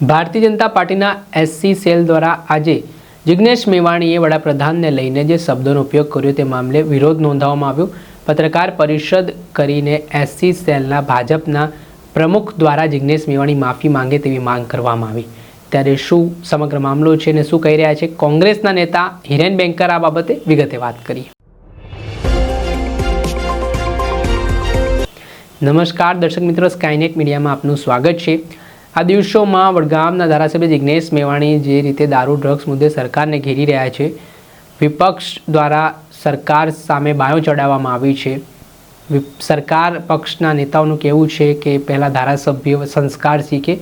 ભારતીય જનતા પાર્ટીના SC cell દ્વારા આજે જિગ્નેશ મેવાણીએ વડાપ્રધાનને લઈને જે શબ્દોનો ઉપયોગ કર્યો તે મામલે વિરોધ નોંધાવવામાં આવ્યો. પત્રકાર પરિષદ કરીને એસસી સેલના ભાજપના પ્રમુખ દ્વારા જિગ્નેશ મેવાણી માફી માંગે તેવી માંગ કરવામાં આવી. ત્યારે શું સમગ્ર મામલો છે અને શું કહી રહ્યા છે? કોંગ્રેસના નેતા હિરેન બેંકર આ બાબતે વિગતે વાત કરી નમસ્કાર દર્શક મિત્રો સ્કાયનેટ મીડિયામાં આપનું સ્વાગત છે. આ દિવસોમાં વડગામના ધારાસભ્ય જિજ્ઞેશ મેવાણી જે રીતે દારૂ, ડ્રગ્સ મુદ્દે સરકારને ઘેરી રહ્યા છે, વિપક્ષ દ્વારા સરકાર સામે બાયો ચડાવવામાં આવી છે. સરકાર પક્ષના નેતાઓનું કહેવું છે કે પહેલાં ધારાસભ્ય સંસ્કાર શીખે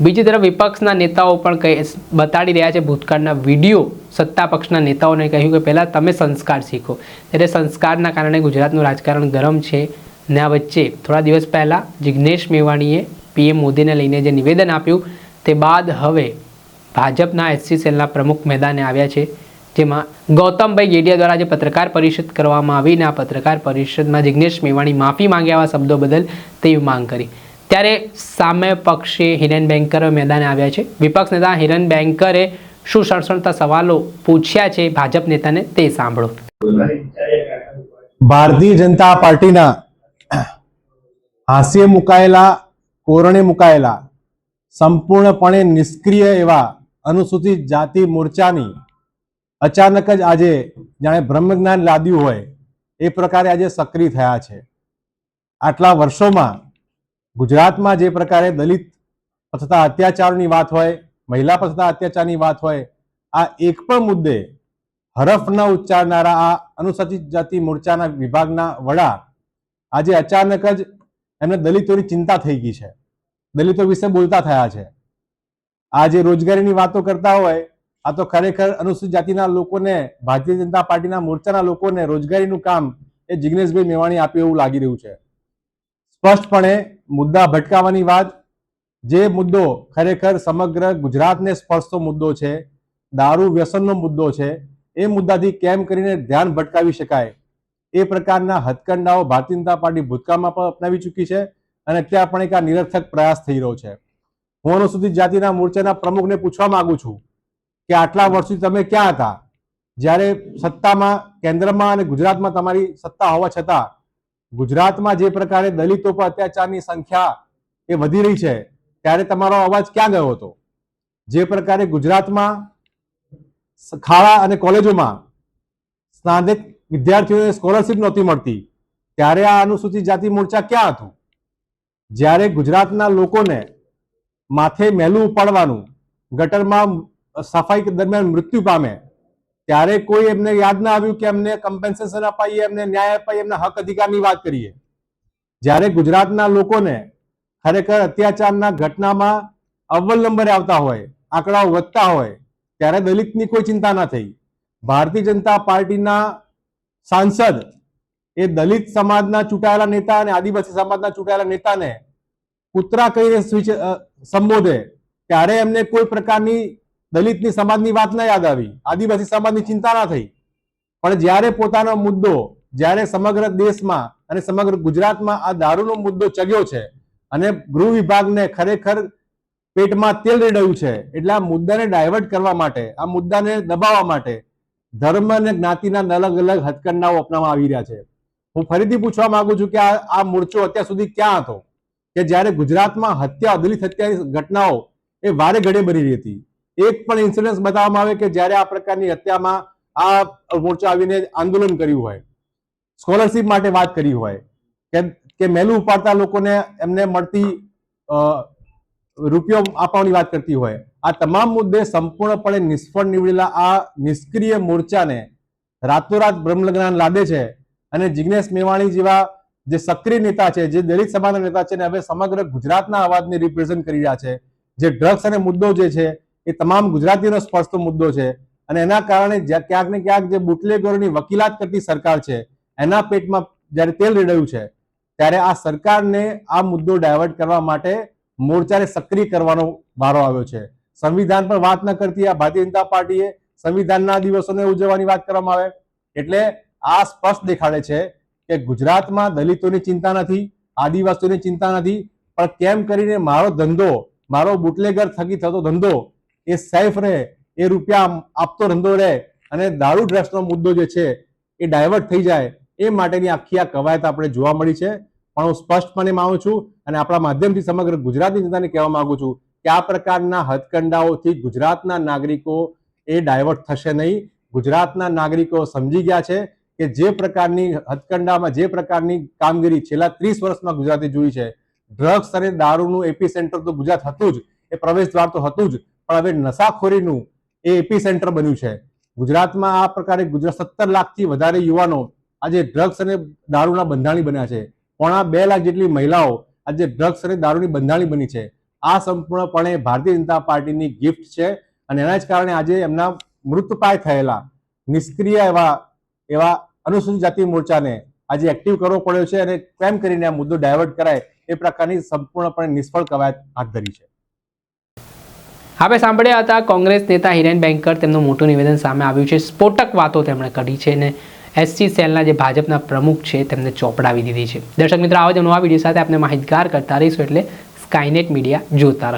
બીજી તરફ વિપક્ષના નેતાઓ પણ બતાડી રહ્યા છે ભૂતકાળના વીડિયો સત્તા પક્ષના નેતાઓને કહ્યું કે પહેલાં તમે સંસ્કાર શીખો. ત્યારે સંસ્કારના કારણે ગુજરાતનું રાજકારણ ગરમ છે. ને આ વચ્ચે થોડા દિવસ પહેલાં જિગ્નેશ મેવાણીએ પીએમ મોદીને લઈને જે નિવેદન આપ્યું તે બાદ હવે ભાજપના એસસી સેલના પ્રમુખ મેદાને આવ્યા છે, જેમાં ગૌતમભાઈ ગેડિયા દ્વારા જે પત્રકાર પરિષદ કરવામાં આવીને આ પત્રકાર પરિષદમાં જિજ્ઞેશ મેવાણી માફી માંગ્યા આવા શબ્દો બદલ તેવી માંગ કરી. ત્યારે સામે પક્ષે હિરેન બેન્કર મેદાને આવ્યા છે. વિપક્ષ નેતા હિરેન બેન્કરે શું સણસણતા સવાલો પૂછ્યા છે ભાજપ નેતાને તે સાંભળો. ભારતીય જનતા પાર્ટીના હાસ્ય મુકાયેલા કોરણે મુકાયેલા, સંપૂર્ણપણે નિષ્ક્રિય એવા અનુસૂચિત જાતિ મોરચાની અચાનક જ આજે જાણે બ્રહ્મજ્ઞાન લાદ્યું હોય, એ પ્રકારે આજે સક્રિય થયા છે. આટલા વર્ષોમાં ગુજરાતમાં જે પ્રકારે દલિત પર થતા અત્યાચારોની વાત હોય, મહિલા પર થતા અત્યાચારની વાત હોય, આ એક પણ મુદ્દે હરફ ન ઉચ્ચારનારા આ અનુસૂચિત જાતિ મોરચાના વિભાગના વડા આજે અચાનક જ એમને દલિતોની ચિંતા થઈ ગઈ છે. દલિતો વિશે બોલતા થયા છે. આ જે રોજગારીની વાતો કરતા હોય, આ તો ખરેખર અનુસૂચિત જાતિના લોકોને, ભારતીય જનતા પાર્ટીના મોરચાના લોકોને રોજગારીનું કામ એ જિગ્નેશભાઈ મેવાણી આપ્યું એવું લાગી રહ્યું છે. સ્પષ્ટપણે મુદ્દા ભટકાવવાની વાત, જે મુદ્દો ખરેખર સમગ્ર ગુજરાતને સ્પર્શતો મુદ્દો છે, દારૂ વ્યસનનો મુદ્દો છે, એ મુદ્દાથી કેમ કરીને ધ્યાન ભટકાવી શકાય? એ પ્રકારના હથકંડાઓ ભારતીય જનતા પાર્ટી ભૂતકાળમાં પણ અપનાવી ચૂકી છે અને અત્યારે પણ એક આ નિરર્થક પ્રયાસ થઈ રહ્યો છે. હું અનુસૂચિત જાતિના મોરચાના પ્રમુખને પૂછવા માંગુ છું કે આટલા વર્ષથી તમે ક્યાં હતા? જ્યારે સત્તામાં, કેન્દ્રમાં અને ગુજરાતમાં તમારી સત્તા હોવા છતાં ગુજરાતમાં જે પ્રકારે દલિતો પર અત્યાચારની સંખ્યા એ વધી રહી છે, ત્યારે તમારો અવાજ ક્યાં ગયો હતો? જે પ્રકારે ગુજરાતમાં ખાડા અને કોલેજોમાં સ્નાતક વિદ્યાર્થીઓને સ્કોલરશિપ નહોતી મળતી. ત્યારે આ અનુસૂચિત જાતિ મોરચા ક્યાં હતું? જ્યારે ગુજરાતના લોકોને માથે મેલું ઉપાડવાનું ગટરમાં સફાઈ દરમિયાન મૃત્યુ પામે, ત્યારે કોઈ એમને યાદ ના આવ્યું કે એમને કમ્પેન્સેશન અપાઈએ એમને ન્યાય અપાઈએ એમના હક અધિકારની વાત કરીએ. જ્યારે ગુજરાતના લોકોને ખરેખર અત્યાચારના ઘટનામાં અવ્વલ નંબરે આવતા હોય, આંકડાઓ વધતા હોય, ત્યારે દલિતની કોઈ ચિંતા ના થઈ. ભારતીય જનતા પાર્ટીના સાંસદ એ દલિત સમાજના ચૂંટાયેલા નેતા અને આદિવાસી સમાજના ચૂંટાયેલા નેતાને કૂતરા કહીને સંબોધે, ત્યારે એમને કોઈ પ્રકારની દલિતની સમાજની વાત ના યાદ આવી. આદિવાસી સમાજની ચિંતા ના થઈ. પણ જ્યારે પોતાનો મુદ્દો, જ્યારે સમગ્ર દેશમાં અને સમગ્ર ગુજરાતમાં આ દારૂનો મુદ્દો ચગ્યો છે અને ગૃહ વિભાગને ખરેખર પેટમાં તેલ રેડાયું છે, એટલે આ મુદ્દાને ડાયવર્ટ કરવા માટે, આ મુદ્દાને દબાવવા માટે ધર્મ અને જ્ઞાતિના અલગ અલગ હથકંડાઓ અપનાવવામાં આવી રહ્યા છે. હું ફરીથી પૂછવા માંગુ છું કે આ આ મોરચો અત્યાર સુધી ક્યાં હતો? કે જ્યારે ગુજરાતમાં હત્યા, અદલિત હત્યાની ઘટનાઓ એ વારે ઘડે બની રહી હતી. એક પણ ઇન્સિડન્સ બતાવવામાં આવે કે જ્યારે આ પ્રકારની હત્યામાં આ મોરચો આવીને આંદોલન કર્યું હોય સ્કોલરશિપ માટે વાત કરી હોય, કે કે મેલું ઉપાડતા લોકોને એમને મળતી રૂપિયો આપવાની વાત કરતી હોય. આ તમામ મુદ્દે સંપૂર્ણપણે નિષ્ફળ નીવડેલા આ નિષ્ક્રિય મોરચાને રાતોરાત બ્રહ્મજ્ઞાન લાદે છે અને જિગ્નેશ મેવાણી જેવા જે સક્રિય નેતા છે, જે દલિત સમાજના નેતા છે ને હવે સમગ્ર ગુજરાતના અવાજને રિપ્રેઝન્ટ કરી રહ્યા છે. જે ડ્રગ્સ અને મુદ્દો જે છે, એ તમામ ગુજરાતીઓનો સ્પર્શતો મુદ્દો છે અને એના કારણે ક્યાંક ને ક્યાંક જે બુટલેગરોની વકીલાત કરતી સરકાર છે, એના પેટમાં જ્યારે તેલ રેડાયું છે, ત્યારે આ સરકારને આ મુદ્દો ડાયવર્ટ કરવા માટે મોરચાને સક્રિય કરવાનો વારો આવ્યો છે. સંવિધાન પર વાત ન કરતી આ ભારતીય જનતા પાર્ટીએ સંવિધાનના દિવસોને ઉજવવાની વાત કરવામાં આવે. એટલે આ સ્પષ્ટ દેખાડે છે કે ગુજરાતમાં દલિતોની ચિંતા નથી, આદિવાસીઓની ચિંતા નથી, પણ કેમ કરીને મારો ધંધો, મારો બુટલેગર થકી થતો ધંધો એ સેફ રહે, એ રૂપિયા આપતો ધંધો રહે અને દારૂ ડ્રગ્સનો મુદ્દો જે છે એ ડાયવર્ટ થઈ જાય એ માટેની આખી આ કવાયત આપણે જોવા મળી છે. પણ હું સ્પષ્ટપણે માનું છું અને આપણા માધ્યમથી સમગ્ર ગુજરાતની જનતાને કહેવા માંગુ છું કે આ પ્રકારના હથકંડાઓથી ગુજરાતના નાગરિકો એ ડાયવર્ટ થશે નહીં. ગુજરાતના નાગરિકો સમજી ગયા છે કે જે પ્રકારની હથકંડામાં, જે પ્રકારની કામગીરી છેલ્લા ત્રીસ વર્ષમાં ગુજરાતે જોઈ છે. ડ્રગ્સ અને દારૂનું એપી સેન્ટર તો ગુજરાત હતું જ, એ પ્રવેશ દ્વાર તો હતું જ, પણ હવે નશાખોરીનું એ એપી સેન્ટર બન્યું છે. ગુજરાતમાં આ પ્રકારે ગુજરાત સત્તર લાખથી વધારે યુવાનો આજે ડ્રગ્સ અને દારૂના બંધાણી બન્યા છે. પોણા બે લાખ જેટલી મહિલાઓ આજે ડ્રગ્સ અને દારૂની બંધાણી બની છે. આ સંપૂર્ણપણે ભારતીય જનતા પાર્ટીની ગિફ્ટ છે અને એના જ કારણે આજે એમના મૃતપાય થયેલા નિષ્ક્રિય એવા એવા અનુસૂચિત જાતિ મોરચાને આજે એક્ટિવ કરવો પડ્યો છે અને કેમ કરીને આ મુદ્દો ડાયવર્ટ કરાય એ પ્રકારની સંપૂર્ણપણે નિષ્ફળ કવાયત હાથ ધરી છે. આપણે સાંભળ્યા હતા કોંગ્રેસ નેતા હિરેન બેંકર તેમનું મોટું નિવેદન સામે આવ્યું છે. સ્ફોટક વાતો તેમણે કરી છે અને એસસી સેલના જે ભાજપના પ્રમુખ છે તેમને ચોપડાવી દીધી છે. દર્શક મિત્રો, આવા જ નવા વીડિયો સાથે આપણે માહિતગાર કરતા રહીશું એટલે સ્કાયનેટ મીડિયા જોતા રહો.